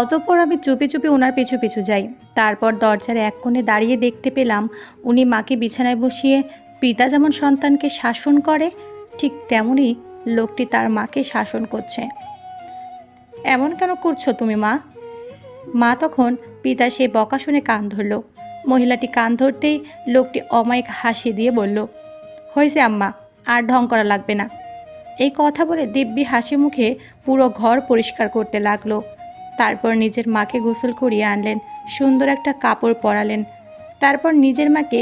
অতঃপর আমি চুপি চুপি ওনার পিছু পিছু যাই। তারপর দরজার এক কোণে দাঁড়িয়ে দেখতে পেলাম উনি মাকে বিছানায় বসিয়ে পিতা যেমন সন্তানকে শাসন করে, ঠিক তেমনই লোকটি তার মাকে শাসন করছে। এমন কেন করছ তুমি, মা? মা তখন পিতা সে বকা শুনে কান ধরল। মহিলাটি কান ধরতেই লোকটি অমায়িক হাসি দিয়ে বলল, হয়েছে আম্মা, আর ঢং করা লাগবে না। এই কথা বলে দিব্যি হাসি মুখে পুরো ঘর পরিষ্কার করতে লাগল। তারপর নিজের মাকে গোসল করিয়ে আনলেন, সুন্দর একটা কাপড় পরালেন। তারপর নিজের মাকে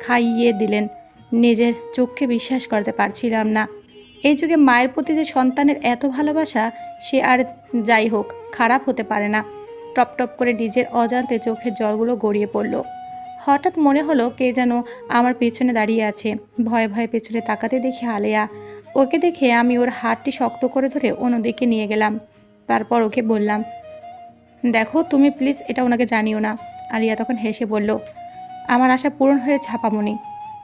খাইয়ে দিলেন। নিজের চোখকে বিশ্বাস করতে পারছিলাম না। এই যুগে মায়ের প্রতি যে সন্তানের এত ভালোবাসা, সে আর যাই হোক, খারাপ হতে পারে না। টপ টপ করে নিজের অজান্তে চোখের জলগুলো গড়িয়ে পড়ল। হঠাৎ মনে হলো কে যেন আমার পেছনে দাঁড়িয়ে আছে। ভয়ে ভয়ে পেছনে তাকাতে দেখি আলেয়া। ওকে দেখে আমি ওর হাতটি শক্ত করে ধরে অন্যদিকে নিয়ে গেলাম। তারপর ওকে বললাম দেখো, তুমি প্লিজ এটা ওনাকে জানিও না। আলিয়া তখন হেসে বলল, আমার আশা পূরণ হয়ে ছাপামণি।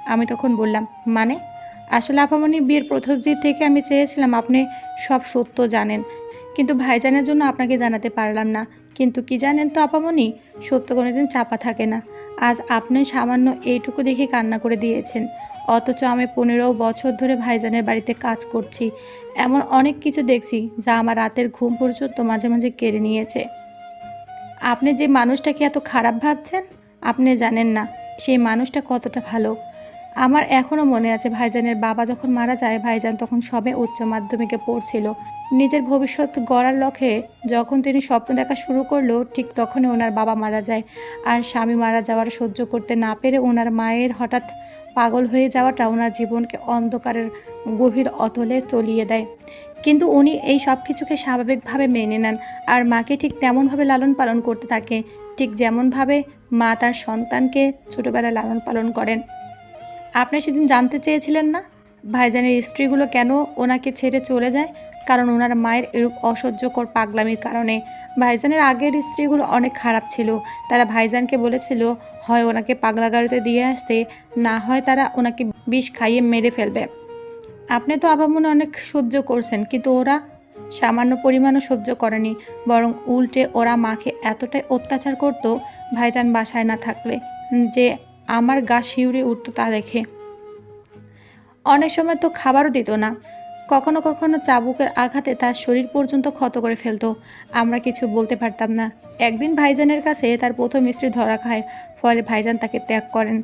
আমি তখন বললাম মানে? আসলে আপামনি বিয়ের প্রথম দিন থেকে আমি চেয়েছিলাম আপনি সব সত্য জানেন। কিন্তু ভাইজানের জন্য আপনাকে জানাতে পারলাম না। কিন্তু কি জানেন তো আপামনি? সত্য কোনোদিন চাপা থাকে না। আজ আপনি সামান্য এইটুকু দেখে কান্না করে দিয়েছেন। অথচ আমি পনেরো বছর ধরে ভাইজানের বাড়িতে কাজ করছি। এমন অনেক কিছু দেখছি যা আমার রাতের ঘুম পর্যন্ত মাঝে মাঝে কেড়ে নিয়েছে। আপনি যে মানুষটাকে এত খারাপ ভাবছেন, আপনি জানেন না সেই মানুষটা কতটা ভালো। আমার এখনও মনে আছে, ভাইজানের বাবা যখন মারা যায়, ভাইজান তখন সবে উচ্চ মাধ্যমিকে পড়ছিল। নিজের ভবিষ্যৎ গড়ার লক্ষ্যে যখন তিনি স্বপ্ন দেখা শুরু করল, ঠিক তখনই ওনার বাবা মারা যায়। আর স্বামী মারা যাওয়ার সহ্য করতে না পেরে ওনার মায়ের হঠাৎ পাগল হয়ে যাওয়াটা ওনার জীবনকে অন্ধকারের গভীর অতলে তলিয়ে দেয়। কিন্তু উনি এই সব কিছুকে স্বাভাবিকভাবে মেনে নেন আর মাকে ঠিক তেমনভাবে লালন পালন করতে থাকে। ঠিক যেমনভাবে মা তার সন্তানকে ছোটোবেলায় লালন পালন করেন। আপনি সেদিন জানতে চেয়েছিলেন না? ভাইজানের স্ত্রীগুলো কেন ওনাকে ছেড়ে চলে যায়? কারণ ওনার মায়ের এরূপ অসহ্যকর পাগলামির কারণে। ভাইজানের আগের স্ত্রীগুলো অনেক খারাপ ছিল। তারা ভাইজানকে বলেছিল, হয় ওনাকে পাগলা গাড়িতে দিয়ে আসতে, না হয় তারা ওনাকে বিষ খাইয়ে মেরে ফেলবে। আপনি তো আবামনে অনেক সহ্য করছেন, কিন্তু ওরা সামান্য পরিমাণও সহ্য করেনি। বরং উল্টে ওরা মাকে এতটাই অত্যাচার করতো, ভাইজান বাসায় না থাকলে, যে আমার গা শিউরে উঠতো তা দেখে। অনেক সময় তো খাবারও দিত না। কখনো কখনো চাবুকের আঘাতে তার শরীর পর্যন্ত ক্ষত করে ফেলতো। আমরা কিছু বলতে পারতাম না। একদিন ভাইজানের কাছে তার প্রথম স্ত্রী ধরা খায়, ফলে ভাইজান তাকে ত্যাগ করেন।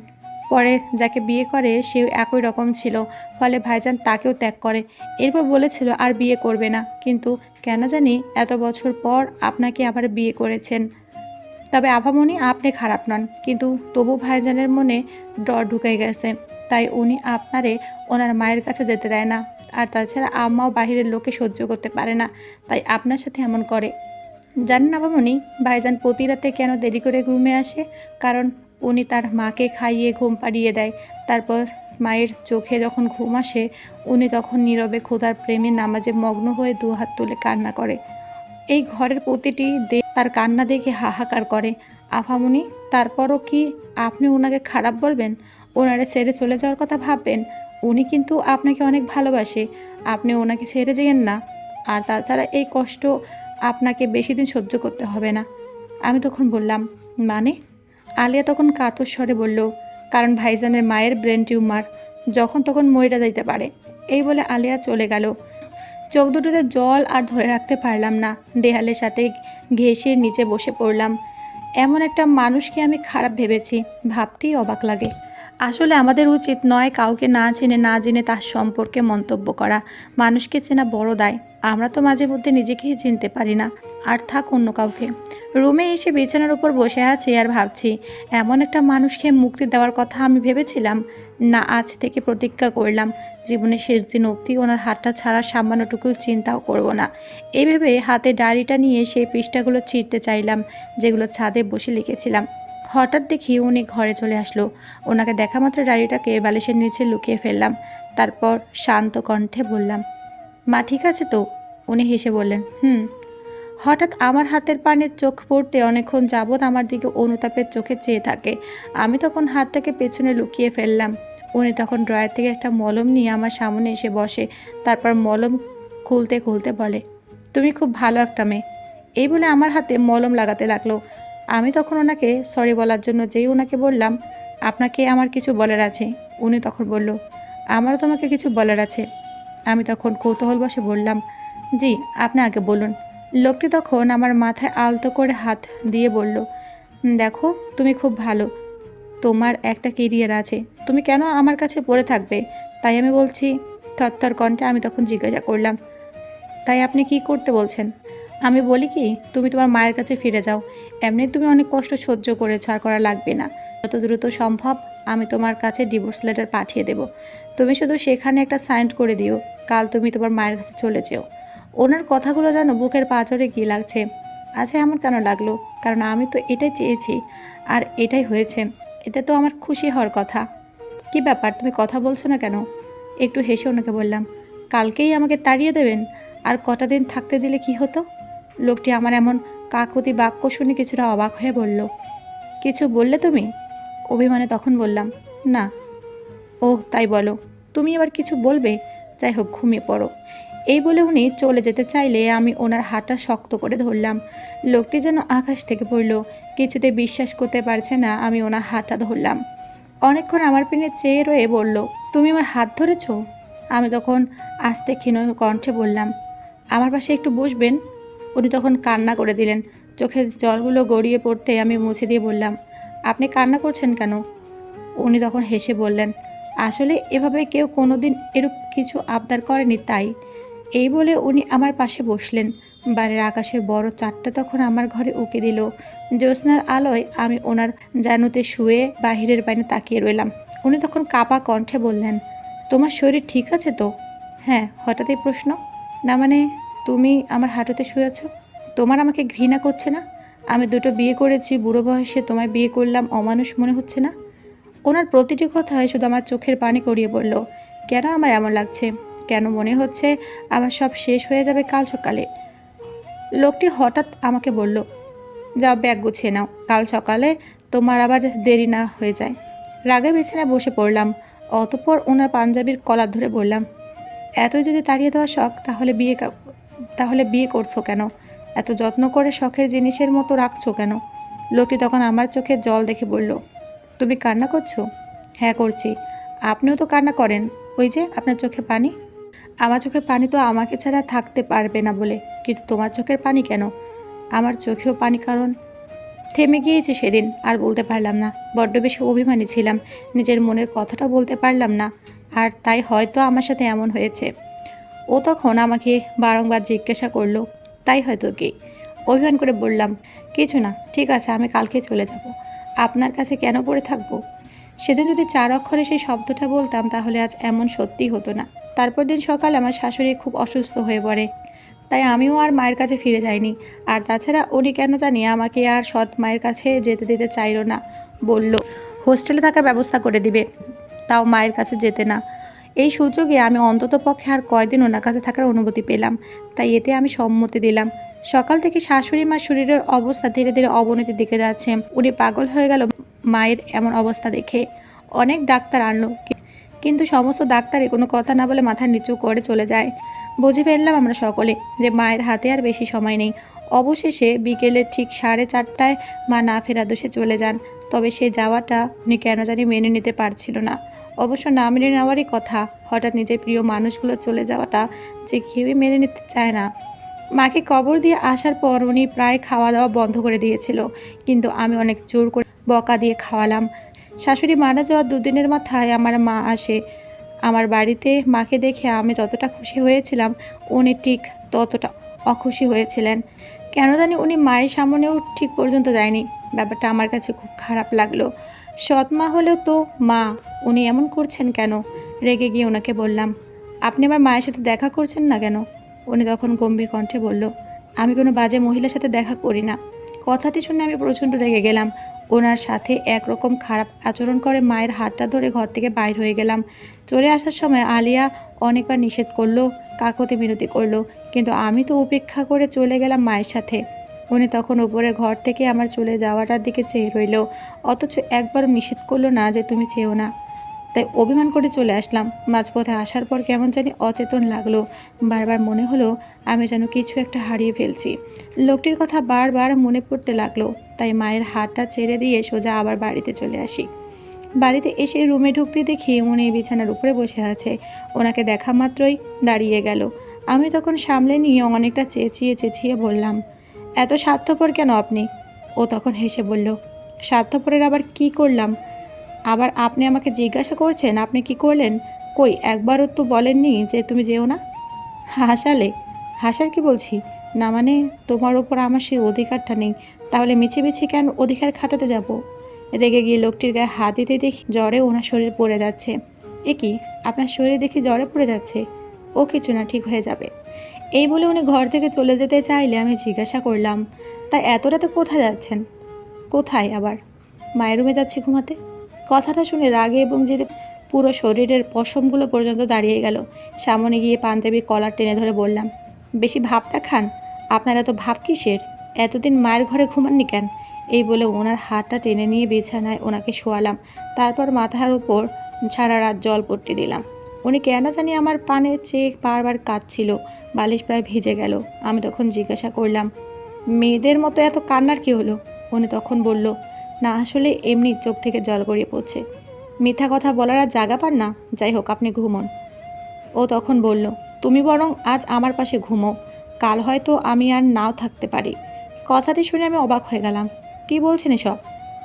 পরে যাকে বিয়ে করে সেও একই রকম ছিল, ফলে ভাইজান তাকেও ত্যাগ করে। এরপর বলেছিল, আর বিয়ে করবে না। কিন্তু কেন জানি এত বছর পর আপনাকে আবার বিয়ে করেছেন। তবে আভামনি আপনি খারাপ নন, কিন্তু তবু ভাইজানের মনে ডর ঢুকে গেছে। তাই উনি আপনারে ওনার মায়ের কাছে যেতে দেয় না। আর তাছাড়া আম্মাও বাহিরের লোকে সহ্য করতে পারে না, তাই আপনার সাথে এমন করে। জানেন আবামনি ভাইজান প্রতি রাতে কেন দেরি করে ঘুমে আসে? কারণ উনি তার মাকে খাইয়ে ঘুম পাড়িয়ে দেয়। তারপর মায়ের চোখে যখন ঘুম আসে, উনি তখন নীরবে খোদার প্রেমে নামাজে মগ্ন হয়ে দু হাত তুলে কান্না করে। এই ঘরের প্রতিটি দে তার কান্না দেখে হাহাকার করে। আফামনি, তারপরও কি আপনি ওনাকে খারাপ বলবেন? ওনারে ছেড়ে চলে যাওয়ার কথা ভাববেন? উনি কিন্তু আপনাকে অনেক ভালোবাসে। আপনি ওনাকে ছেড়ে যেয়েন না। আর তাছাড়া এই কষ্ট আপনাকে বেশি দিন সহ্য করতে হবে না। আমি তখন বললাম মানে? আলিয়া তখন কাতর স্বরে বলল, কারণ ভাইজানের মায়ের ব্রেন টিউমার। যখন তখন মইরা যাইতে পারে। এই বলে আলিয়া চলে গেল। চোখ দুটোতে জল আর ধরে রাখতে পারলাম না। দেহালের সাথে ঘেঁষের নিচে বসে পড়লাম। এমন একটা মানুষকে আমি খারাপ ভেবেছি। ভাবতেই অবাক লাগে। আসলে আমাদের উচিত নয় কাউকে না চিনে, না জেনে তার সম্পর্কে মন্তব্য করা। মানুষকে চেনা বড় দায়। আমরা তো মাঝে মধ্যে নিজেকেই চিনতে পারি না। আর থাক অন্য কাউকে। রুমে এসে বিছানার উপর বসে আছি আর ভাবছি, এমন একটা মানুষকে মুক্তি দেওয়ার কথা আমি ভেবেছিলাম? না, আজ থেকে প্রতিজ্ঞা করলাম। জীবনের শেষ দিন অবধি ওনার হাতটা ছাড়া সামান্যটুকু চিন্তাও করব না। এই ভেবে হাতে ডায়েরিটা নিয়ে সেই পৃষ্ঠাগুলো ছিঁড়তে চাইলাম, যেগুলো ছাদে বসে লিখেছিলাম। হঠাৎ দেখি উনি ঘরে চলে আসলো। ওনাকে দেখা মাত্র ডায়েরিটাকে বালিশের নিচে লুকিয়ে ফেললাম। তারপর শান্ত কণ্ঠে বললাম, মা, ঠিক আছে তো? উনি হেসে বললেন, হুম। হঠাৎ আমার হাতের পানের চোখ পড়তে অনেকক্ষণ যাবৎ আমার দিকে অনুতাপের চোখে চেয়ে থাকে। আমি তখন হাতটাকে পেছনে লুকিয়ে ফেললাম। উনি তখন ড্রয়ার থেকে একটা মলম নিয়ে আমার সামনে এসে বসে। তারপর মলম খুলতে খুলতে বলে, তুমি খুব ভালো একটা মেয়ে। এই বলে আমার হাতে মলম লাগাতে লাগল। আমি তখন ওনাকে সরি বলার জন্য যেই ওনাকে বললাম, আপনাকে আমার কিছু বলার আছে। উনি তখন বলল, আমারও তোমাকে কিছু বলার আছে। আমি তখন কৌতূহল বসে বললাম, জি, আপনি আগে বলুন। লোকটি তখন আমার মাথায় আলতো করে হাত দিয়ে বলল দেখো, তুমি খুব ভালো। তোমার একটা কেরিয়ার আছে। তুমি কেন আমার কাছে পড়ে থাকবে? তাই আমি বলছি, থরথর কণ্ঠে আমি তখন জিজ্ঞাসা করলাম, তাই আপনি কি করতে বলছেন? আমি বলি কি, তুমি তোমার মায়ের কাছে ফিরে যাও। এমনি তুমি অনেক কষ্ট সহ্য করে ছাড় করা লাগবে না। যত দ্রুত সম্ভব আমি তোমার কাছে ডিভোর্স লেটার পাঠিয়ে দেব। তুমি শুধু সেখানে একটা সাইন করে দিও, কাল তুমি তোমার মায়ের কাছে চলে যেও। ওনার কথাগুলো যেন বুকের পাঁচরে গিয়ে লাগছে। আচ্ছা এমন কেন লাগল? কারণ আমি তো এটাই চেয়েছি, আর এটাই হয়েছে। এতে তো আমার খুশি হওয়ার কথা। কি ব্যাপার, তুমি কথা বলছো না কেন? একটু হেসে ওনাকে বললাম, কালকেই আমাকে তাড়িয়ে দেবেন? আর কটা দিন থাকতে দিলে কি হতো? লোকটি আমার এমন কাকতি বাক্য শুনে কিছুটা অবাক হয়ে বলল, কিছু বললে তুমি? অভিমানে তখন বললাম, না। ও তাই বলো। তুমি এবার কিছু বলবে? যাই হোক, ঘুমিয়ে পড়ো। এই বলে উনি চলে যেতে চাইলে আমি ওনার হাতটা শক্ত করে ধরলাম। লোকটি যেন আকাশ থেকে পড়ল। কিছুতে বিশ্বাস করতে পারছে না, আমি ওনার হাতটা ধরলাম। অনেকক্ষণ আমার পিনে চেয়ে রয়ে বলল, তুমি আমার হাত ধরেছ? আমি তখন আস্তে ক্ষীণ কণ্ঠে বললাম, আমার পাশে একটু বসবেন? উনি তখন কান্না করে দিলেন। চোখের জলগুলো গড়িয়ে পড়তে আমি মুছে দিয়ে বললাম, আপনি কান্না করছেন কেন? উনি তখন হেসে বললেন, আসলে এভাবে কেউ কোনোদিন এরূপ কিছু আবদার করেনি তাই। এই বলে উনি আমার পাশে বসলেন। বাড়ির আকাশে বড় চারটা তখন আমার ঘরে উকে দিল। জ্যোৎস্নার আলোয় আমি ওনার জানুতে শুয়ে বাহিরের বাইরে তাকিয়ে রইলাম। উনি তখন কাপা কণ্ঠে বললেন, তোমার শরীর ঠিক আছে তো? হ্যাঁ হঠাৎই প্রশ্ন। না মানে তুমি আমার হাঁটুতে শুয়েছ তোমার আমাকে ঘৃণা করছে না? আমি দুটো বিয়ে করেছি, বুড়ো বয়সে তোমায় বিয়ে করলাম, অমানুষ মনে হচ্ছে না? ওনার প্রতিটি কথায় শুধু আমার চোখের পানি করিয়ে পড়ল কেন আমার এমন লাগছে? কেন মনে হচ্ছে আমার সব শেষ হয়ে যাবে কাল সকালে? লোকটি হঠাৎ আমাকে বলল, যাও, ব্যাগ গুছিয়ে নাও, কাল সকালে তোমার আবার দেরি না হয়ে যায়। রাগে বিছানায় বসে পড়লাম, অতপর ওনার পাঞ্জাবির কলার ধরে বললাম এত যদি তাড়িয়ে দেওয়া শখ, তাহলে বিয়ে তাহলে বিয়ে করছ কেন? এত যত্ন করে শখের জিনিসের মতো রাখছো কেন? লোকটি তখন আমার চোখে জল দেখে বলল, তুমি কান্না করছ? হ্যাঁ করছি। আপনিও তো কান্না করেন। ওই যে, আপনার চোখে পানি? আমার চোখের পানি তো আমাকে ছাড়া থাকতে পারবে না বলে। কিন্তু তোমার চোখের পানি কেন? আমার চোখেও পানি, কারণ থেমে গিয়েছে সেদিন, আর বলতে পারলাম না। বড্ড বেশি অভিমানী ছিলাম। নিজের মনের কথাটা বলতে পারলাম না। আর তাই হয়তো আমার সাথে এমন হয়েছে। ও তখন আমাকে বারংবার জিজ্ঞাসা করল, তাই হয়তো কি? অভিমান করে বললাম, কিছু না, ঠিক আছে, আমি কালকে চলে যাব। আপনার কাছে কেন পড়ে থাকব? সেদিন যদি চার অক্ষরে সেই শব্দটা বলতাম, তাহলে আজ এমন সত্যি হতো না। তারপর দিন সকালে আমার শাশুড়ি খুব অসুস্থ হয়ে পড়ে, তাই আমিও আর মায়ের কাছে ফিরে যাইনি। আর তাছাড়া উনি কেন জানি আমাকে আর সৎ মায়ের কাছে যেতে দিতে চাইলো না। বলল, হোস্টেলে থাকার ব্যবস্থা করে দিবে, তাও মায়ের কাছে যেতে না। এই সুযোগে আমি অন্তত পক্ষে আর কয়দিন ওনার কাছে থাকার অনুমতি পেলাম। তাই এতে আমি সম্মতি দিলাম। সকাল থেকে শাশুড়ি মার শরীরের অবস্থা ধীরে ধীরে অবনতির দিকে যাচ্ছে। উনি পাগল হয়ে গেল মায়ের এমন অবস্থা দেখে। অনেক ডাক্তার আনলো, কিন্তু সমস্ত ডাক্তারই কোনো কথা না বলে মাথা নিচু করে চলে যায়। বুঝে ফেললাম আমরা সকলে যে মায়ের হাতে আর বেশি সময় নেই। অবশেষে বিকেলে ঠিক সাড়ে চারটায় মা না ফেরা দোষে চলে যান। তবে সে যাওয়াটা উনি কেন জানি মেনে নিতে পারছিল না। অবশ্য না মেনে নেওয়ারই কথা। হঠাৎ নিজের প্রিয় মানুষগুলো চলে যাওয়াটা যে কেউই মেনে নিতে চায় না। মাকে কবর দিয়ে আসার পর উনি প্রায় খাওয়া দাওয়া বন্ধ করে দিয়েছিল। কিন্তু আমি অনেক জোর করে বকা দিয়ে খাওয়ালাম। শাশুড়ি মারা যাওয়ার দুদিনের মাথায় আমার মা আসে। আমার বাড়িতে মাকে দেখে আমি যতটা খুশি হয়েছিলাম, উনি ঠিক ততটা অখুশি হয়েছিলেন। কেন জানি উনি মায়ের সামনেও ঠিক পর্যন্ত যায়নি। ব্যাপারটা আমার কাছে খুব খারাপ লাগল। সৎ মা হলেও তো মা, উনি এমন করছেন কেন? রেগে গিয়ে ওনাকে বললাম, আপনি আমার মায়ের সাথে দেখা করছেন না কেন? উনি তখন গম্ভীর কণ্ঠে বলল, আমি কোনো বাজে মহিলার সাথে দেখা করি না। কথাটি শুনে আমি প্রচণ্ড রেগে গেলাম। ওনার সাথে একরকম খারাপ আচরণ করে মায়ের হাতটা ধরে ঘর থেকে বাইর হয়ে গেলাম। চলে আসার সময় আলিয়া অনেকবার নিষেধ করল, কাকতি মিনতি করল, কিন্তু আমি তো উপেক্ষা করে চলে গেলাম মায়ের সাথে। উনি তখন উপরে ঘর থেকে আমার চলে যাওয়াটার দিকে চেয়ে রইল। অথচ একবার নিষেধ করল না যে তুমি চেয়েও না। তাই অভিমান করে চলে আসলাম। মাঝপথে আসার পর কেমন জানি অচেতন লাগল। বারবার মনে হলো, আমি যেন কিছু একটা হারিয়ে ফেলছি। লোকটির কথা বারবার মনে পড়তে লাগল। তাই মায়ের হাতটা ছেড়ে দিয়ে সোজা আবার বাড়িতে চলে আসি। বাড়িতে এসে রুমে ঢুকতে দেখি উনি বিছানার উপরে বসে আছে। ওনাকে দেখা মাত্রই দাঁড়িয়ে গেল। আমি তখন সামলে নিয়ে অনেকটা চেঁচিয়ে চেঁচিয়ে বললাম এত স্বার্থপর কেন আপনি? ও তখন হেসে বলল, স্বার্থপরের আবার কি করলাম? আবার আপনি আমাকে জিজ্ঞাসা করছেন, আপনি কি করলেন? কই, একবারও তো বলেননি যে তুমি যেও না? হাসালে, হাসার কি বলছি? না মানে তোমার ওপর আমার সেই অধিকারটা নেই। তাহলে মিছে মিছে কেন অধিকার খাটাতে যাব? রেগে গিয়ে লোকটির গায়ে হাত দিতে দেখি জ্বরে ওনার শরীর পড়ে যাচ্ছে। এ কি, আপনার শরীর দেখি জ্বরে পড়ে যাচ্ছে? ও কিছু না, ঠিক হয়ে যাবে। এই বলে উনি ঘর থেকে চলে যেতে চাইলে আমি জিজ্ঞাসা করলাম, তা এত রাতে কোথায় যাচ্ছেন? কোথায় আবার? মায়ের রুমে যাচ্ছি ঘুমাতে। কথাটা শুনে রাগে এবং যে পুরো শরীরের পশমগুলো পর্যন্ত দাঁড়িয়ে গেল। সামনে গিয়ে পাঞ্জাবির কলার টেনে ধরে বললাম, বেশি ভাবটা খান, আপনারা তো ভাব কিসের? এতদিন মায়ের ঘরে ঘুমাননি কেন? এই বলে ওনার হাতটা টেনে নিয়ে বিছানায় ওনাকে শোয়ালাম। তারপর মাথার উপর সারা রাত জল পট্টি দিলাম। উনি কেন জানি আমার পানে চেয়ে বারবার কাঁদছিল, বালিশ প্রায় ভিজে গেল। আমি তখন জিজ্ঞাসা করলাম, মেয়েদের মতো এত কান্নার কি হলো? উনি তখন বলল, না, আসলে এমনি চোখ থেকে জল গড়িয়ে পড়ছে। মিথ্যা কথা বলার আর জায়গা পান না, যাই হোক, আপনি ঘুমন। ও তখন বলল, তুমি বরং আজ আমার পাশে ঘুমো, কাল হয়তো আমি আর নাও থাকতে পারি। কথাটি শুনে আমি অবাক হয়ে গেলাম, কি বলছেন এসব?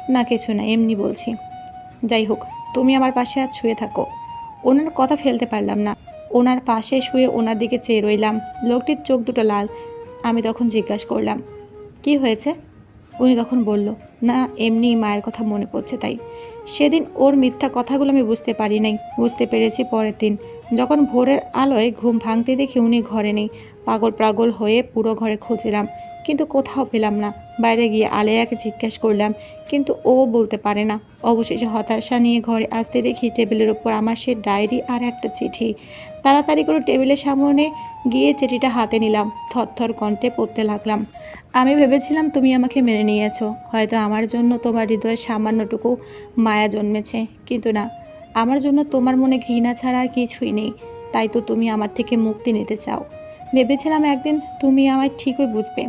না, কিছু না, এমনি বলছি। যাই হোক, তুমি আমার পাশে আজ শুয়ে থাকো। ওনার কথা ফেলতে পারলাম না। ওনার পাশে শুয়ে ওনার দিকে চেয়ে রইলাম। লোকটির চোখ দুটো লাল। আমি তখন জিজ্ঞাসা করলাম, কি হয়েছে? উনি তখন বলল, না, এমনি মায়ের কথা মনে পড়ছে তাই। সেদিন ওর মিথ্যা কথাগুলো আমি বুঝতে পারি নাই। বুঝতে পেরেছি পরের দিন। যখন ভোরের আলোয় ঘুম ভাঙতে দেখি উনি ঘরে নেই। পাগল পাগল হয়ে পুরো ঘরে খুঁজলাম। কিন্তু কোথাও পেলাম না। বাইরে গিয়ে আলেয়াকে জিজ্ঞেস করলাম, কিন্তু ও বলতে পারে না। অবশেষে হতাশা নিয়ে ঘরে আসতে দেখি টেবিলের ওপর আমার সে ডায়েরি আর একটা চিঠি। তাড়াতাড়ি করে টেবিলের সামনে গিয়ে চিঠিটা হাতে নিলাম, থরথর কণ্ঠে পড়তে লাগলাম। আমি ভেবেছিলাম তুমি আমাকে মেনে নিয়েছো, হয়তো আমার জন্য তোমার হৃদয়ে সামান্যটুকু মায়া জন্মেছে, কিন্তু না। আমার জন্য তোমার মনে ঘৃণা ছাড়া আর কিছুই নেই, তাই তো তুমি আমার থেকে মুক্তি নিতে চাও। ভেবেছিলাম একদিন তুমি আমায় ঠিকই বুঝবে।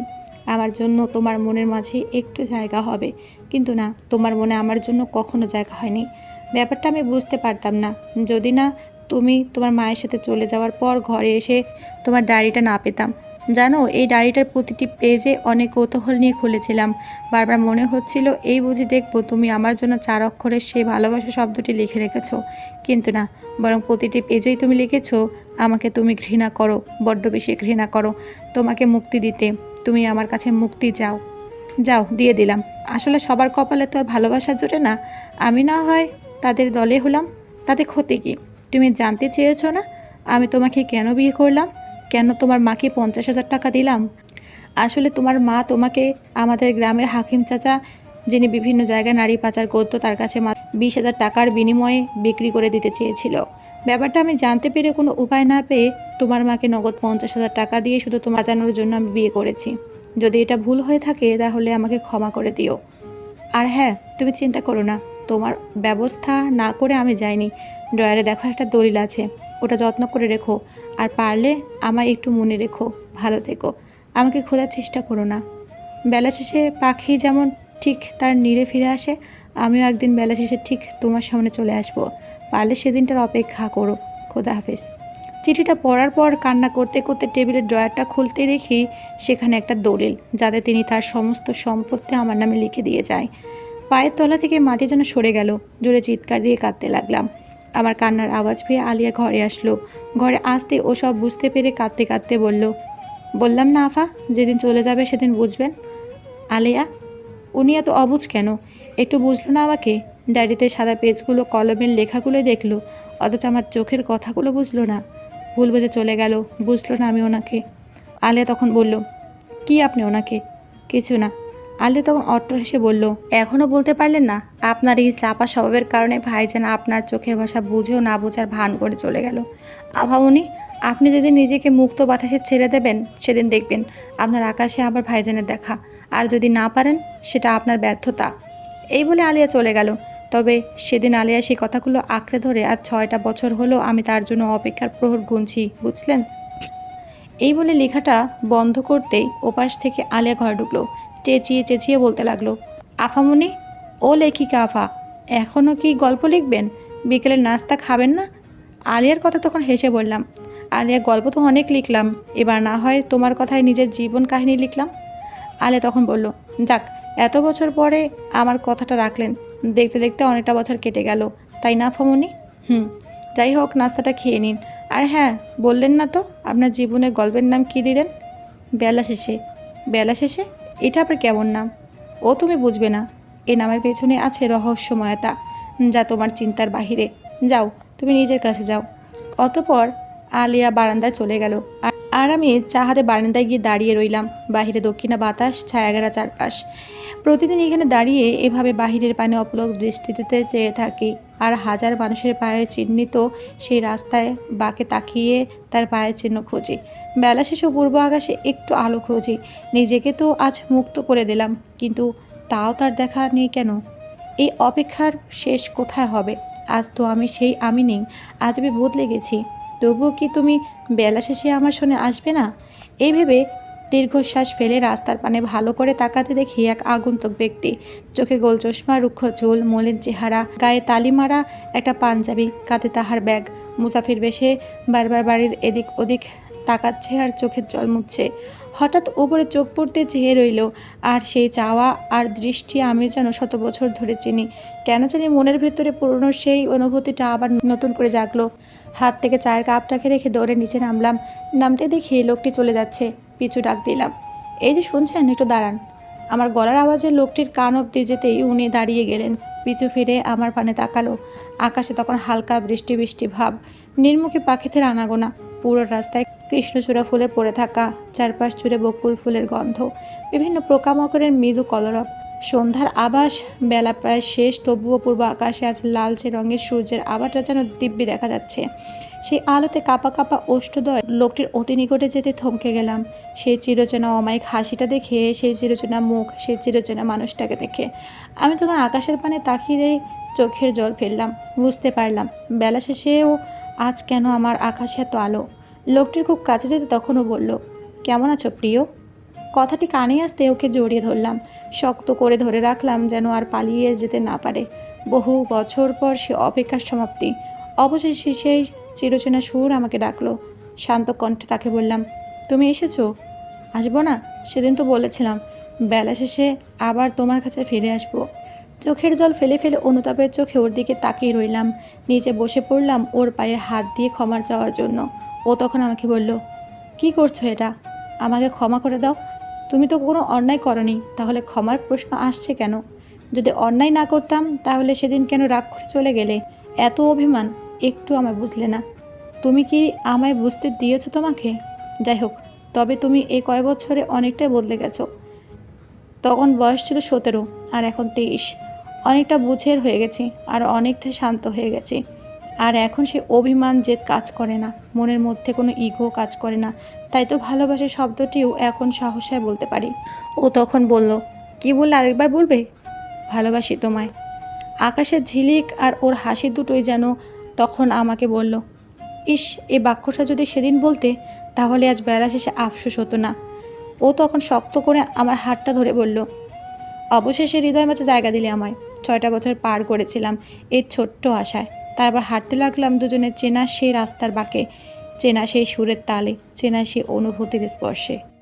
আমার জন্য তোমার মনের মাঝে একটু জায়গা হবে। কিন্তু না, তোমার মনে আমার জন্য কখনো জায়গা হয়নি। ব্যাপারটা আমি বুঝতে পারতাম না। যদি না, তুমি তোমার মায়ের সাথে চলে যাওয়ার পর ঘরে এসে তোমার ডায়েরিটা না পেতাম। জানো, এই ডায়েরিটার প্রতিটি পেজে অনেক কৌতূহল নিয়ে খুলেছিলাম। বারবার মনে হচ্ছিল, এই বুঝি দেখব তুমি আমার জন্য চার অক্ষরের সেই ভালোবাসা শব্দটি লিখে রেখেছ। কিন্তু না, বরং প্রতিটি পেজেই তুমি লিখেছো, আমাকে তুমি ঘৃণা করো, বড্ড বেশি ঘৃণা করো, তোমাকে মুক্তি দিতে। তুমি আমার কাছে মুক্তি চাও। যাও, দিয়ে দিলাম। আসলে সবার কপালে তো আর ভালোবাসা জোটে না। আমি না হয় তাদের দলে হলাম। তাতে ক্ষতি কি? তুমি জানতে চেয়েছো না? আমি তোমাকে কেন বিয়ে করলাম? কেন তোমার মাকে পঞ্চাশ হাজার টাকা দিলাম? আসলে তোমার মা তোমাকে আমাদের গ্রামের হাকিম চাচা, যিনি বিভিন্ন জায়গায় নারী পাচার করতো, তার কাছে মা বিশ হাজার টাকার বিনিময়ে বিক্রি করে দিতে চেয়েছিল। ব্যাপারটা আমি জানতে পেরে কোনো উপায় না পেয়ে তোমার মাকে নগদ পঞ্চাশ হাজার টাকা দিয়ে শুধু তোমার বাঁচানোর জন্য আমি বিয়ে করেছি। যদি এটা ভুল হয়ে থাকে, তাহলে আমাকে ক্ষমা করে দিও। আর হ্যাঁ তুমি চিন্তা করো না। তোমার ব্যবস্থা না করে আমি যাইনি। ড্রয়ারে দেখো একটা দলিল আছে। ওটা যত্ন করে রেখো। আর পারলে আমায় একটু মনে রেখো। ভালো থেকো। আমাকে খোঁজার চেষ্টা করো না। বেলা শেষে পাখি যেমন ঠিক তার নীড়ে ফিরে আসে, আমিও একদিন বেলা শেষে ঠিক তোমার সামনে চলে আসব। পারলে সেদিনটার অপেক্ষা করো, খোদা হাফেজ। চিঠিটা পড়ার পর কান্না করতে করতে টেবিলের ড্রয়ারটা খুলতে দেখি সেখানে একটা দলিল, যাতে তিনি তার সমস্ত সম্পত্তি আমার নামে লিখে দিয়ে যায়। পায়ের তলা থেকে মাটি যেন সরে গেল, জোরে চিৎকার দিয়ে কাঁদতে লাগলাম। আমার কান্নার আওয়াজ পেয়ে আলিয়া ঘরে আসলো। ঘরে আসতে ও সব বুঝতে পেরে কাঁদতে কাঁদতে বলল, বললাম না আফা, যেদিন চলে যাবে সেদিন বুঝবেন? আলিয়া, উনি এত অবুঝ কেন? একটু বুঝলো না আমাকে? ডায়েরিতে সাদা পেজগুলো, কলমের লেখাগুলো দেখল, অথচ আমার চোখের কথাগুলো বুঝলো না। ভুল বুঝে চলে গেল, বুঝলো না আমি ওনাকে। আলিয়া তখন বলল, কি আপনি ওনাকে? কিছু না। আলিয়া তখন অট্ট হেসে বলল এখনও বলতে পারলেন না, আপনার এই চাপা স্বভাবের কারণে ভাইজান আপনার চোখের ভাষা বুঝেও না বোঝার ভান করে চলে গেল। আভাউনি আপনি যেদিন নিজেকে মুক্ত বাতাসে ছেড়ে দেবেন, সেদিন দেখবেন আপনার আকাশে আবার ভাইজানের দেখা। আর যদি না পারেন, সেটা আপনার ব্যর্থতা। এই বলে আলিয়া চলে গেল। তবে সেদিন আলিয়া সেই কথাগুলো আঁকড়ে ধরে আর ছয়টা বছর হলো আমি তার জন্য অপেক্ষার প্রহর গুনছি, বুঝলেন? এই বলে লেখাটা বন্ধ করতেই ওপাশ থেকে আলিয়া ঘরে ঢুকলো, চেঁচিয়ে চেঁচিয়ে বলতে লাগল, আফামনি, ও লেখিকা আফা এখনও কি গল্প লিখবেন? বিকেলের নাস্তা খাবেন না? আলিয়ার কথা তখন হেসে বললাম, আলিয়া, গল্প তো অনেক লিখলাম, এবার না হয় তোমার কথায় নিজের জীবন কাহিনী লিখলাম? আলিয়া তখন বলল, যাক, এত বছর পরে আমার কথাটা রাখলেন দেখতে দেখতে অনেকটা বছর কেটে গেল। তাই না ফমনি? হুম, যাই হোক, নাস্তাটা খেয়ে নিন। আর হ্যাঁ বললেন না তো, আপনার জীবনের গল্পের নাম কী দিলেন? বেলা শেষে। বেলা শেষে? এটা আবার কেমন নাম? ও তুমি বুঝবে না। এ নামের পেছনে আছে রহস্যময়তা, যা তোমার চিন্তার বাহিরে। যাও, তুমি নিজের কাছে যাও। অতপর আলিয়া বারান্দায় চলে গেল। আর- আর আমি চা হাতে বারান্দায় গিয়ে দাঁড়িয়ে রইলাম, বাহিরে দক্ষিণা বাতাস ছায়াগেরা চারপাশ। প্রতিদিন এখানে দাঁড়িয়ে এভাবে বাহিরের পানে অপলক দৃষ্টিতে চেয়ে থাকি, আর হাজার মানুষের পায়ে চিহ্নিত সেই রাস্তায় বাঁকে তাকিয়ে তার পায়ের চিহ্ন খুঁজি। বেলা শেষে পূর্ব আকাশে একটু আলো খুঁজি, নিজেকে তো আজ মুক্ত করে দিলাম, কিন্তু তাও তার দেখা নেই কেন? এই অপেক্ষার শেষ কোথায় হবে? আজ তো আমি সেই আমি নেই, আজ আমি বদলে গেছি, তবুও কি তুমি বেলা শেষে আমার শোনে আসবে না? এই ভেবে দীর্ঘশ্বাস ফেলে রাস্তার পানে ভালো করে তাকাতে দেখি এক আগন্তুক ব্যক্তি। চোখে গোল চশমা, রুক্ষ চুল, মলিন চেহারা, গায়ে তালি মারা একটা পাঞ্জাবি, কাঁধে তাহার ব্যাগ। মুসাফির বেশে বারবার বাড়ির এদিক ওদিক তাকাচ্ছে আর চোখের জল মুছছে। হঠাৎ ওপরে চোখ পড়তে চেয়ে রইল, আর সেই চাওয়া আর দৃষ্টি আমি যেন শত বছর ধরে চিনি। কেন জানি মনের ভেতরে পুরনো সেই অনুভূতিটা আবার নতুন করে জাগলো। হাত থেকে চায়ের কাপটাকে রেখে দৌড়ে নিচে নামলাম। নামতে দেখি লোকটি চলে যাচ্ছে। পিছু ডাক দিলাম। এই যে শুনছেন, একটু দাঁড়ান। আমার গলার আওয়াজে লোকটির কান অব্দি যেতেই উনি দাঁড়িয়ে গেলেন। পিছু ফিরে আমার পানে তাকালো। আকাশে তখন হালকা বৃষ্টি বৃষ্টি ভাব। নির্মুখী পাখিদের আনাগোনা। পুরো রাস্তায় কৃষ্ণচূড়া ফুলে পড়ে থাকা। চারপাশ জুড়ে বকুল ফুলের গন্ধ। বিভিন্ন পোকামাকড়ের মৃদু কলরব। সন্ধ্যার আবাস বেলা প্রায় শেষ, তবুও পূর্ব আকাশে আজ লালচে রঙের সূর্যের আবারটা যেন দিব্যি দেখা যাচ্ছে। সেই আলোতে কাপা কাপা ওষ্ঠদয় লোকটির অতি নিকটে যেতে থমকে গেলাম। সেই চিরচেনা অমায়িক হাসিটা দেখে, সেই চিরচেনা মুখ, সেই চিরচেনা মানুষটাকে দেখে। আমি তখন আকাশের পানে তাকিয়ে চোখের জল ফেললাম, বুঝতে পারলাম, বেলা শেষেও আজ কেন আমার আকাশে এত আলো? লোকটির খুব কাছে যেতে তখনও বলল, কেমন আছো প্রিয়? কথাটি কানে আসতে ওকে জড়িয়ে ধরলাম। শক্ত করে ধরে রাখলাম যেন আর পালিয়ে যেতে না পারে। বহু বছর পর সে অপেক্ষার সমাপ্তি। অবশেষে সেই চিরচেনা সুর আমাকে ডাকলো। শান্ত কণ্ঠে তাকে বললাম, তুমি এসেছ? আসব না, সেদিন তো বলেছিলাম। বেলা শেষে আবার তোমার কাছে ফিরে আসব। চোখের জল ফেলে ফেলে অনুতাপের চোখে ওর দিকে তাকিয়ে রইলাম। নিচে বসে পড়লাম ওর পায়ে হাত দিয়ে ক্ষমার চাওয়ার জন্য। ও তখন আমাকে বলল, কি করছ এটা? আমাকে ক্ষমা করে দাও। তুমি তো কোনো অন্যায় করনি, তাহলে ক্ষমার প্রশ্ন আসছে কেন? যদি অন্যায় না করতাম, তাহলে সেদিন কেন রাগ করে চলে গেলে? এত অভিমান, একটু আমায় বুঝলে না। তুমি কি আমায় বুঝতে দিয়েছ তোমাকে? যাই হোক, তবে তুমি এই কয় বছরে অনেকটাই বদলে গেছো। তখন বয়স ছিল সতেরো, আর এখন তেইশ। অনেকটা বুঝের হয়ে গেছি, আর অনেকটা শান্ত হয়ে গেছি। আর এখন সে অভিমান, জেদ কাজ করে না। মনের মধ্যে কোনো ইগো কাজ করে না। তাই তো ভালোবাসা শব্দটিও এখন সাহসায় বলতে পারি। ও তখন বলল, কি বললে আরেকবার বলবে? ভালোবাসি তোমায়। আকাশের ঝিলিক আর ওর হাসি দুটোই যেন তখন আমাকে বলল, ইস, এ বাক্যটা যদি সেদিন বলতে, তাহলে আজ বেলা শেষে আফসোস হতো না। ও তখন শক্ত করে আমার হাতটা ধরে বলল, অবশেষে হৃদয় মাঝে জায়গা দিলে আমায়। ছয়টা বছর পার করেছিলাম এই ছোট্ট আশায়। তারপর হাঁটতে লাগলাম দুজনের চেনা সেই রাস্তার বাঁকে, চেনা সেই সুরের তালে, চেনা সেই অনুভূতির স্পর্শে।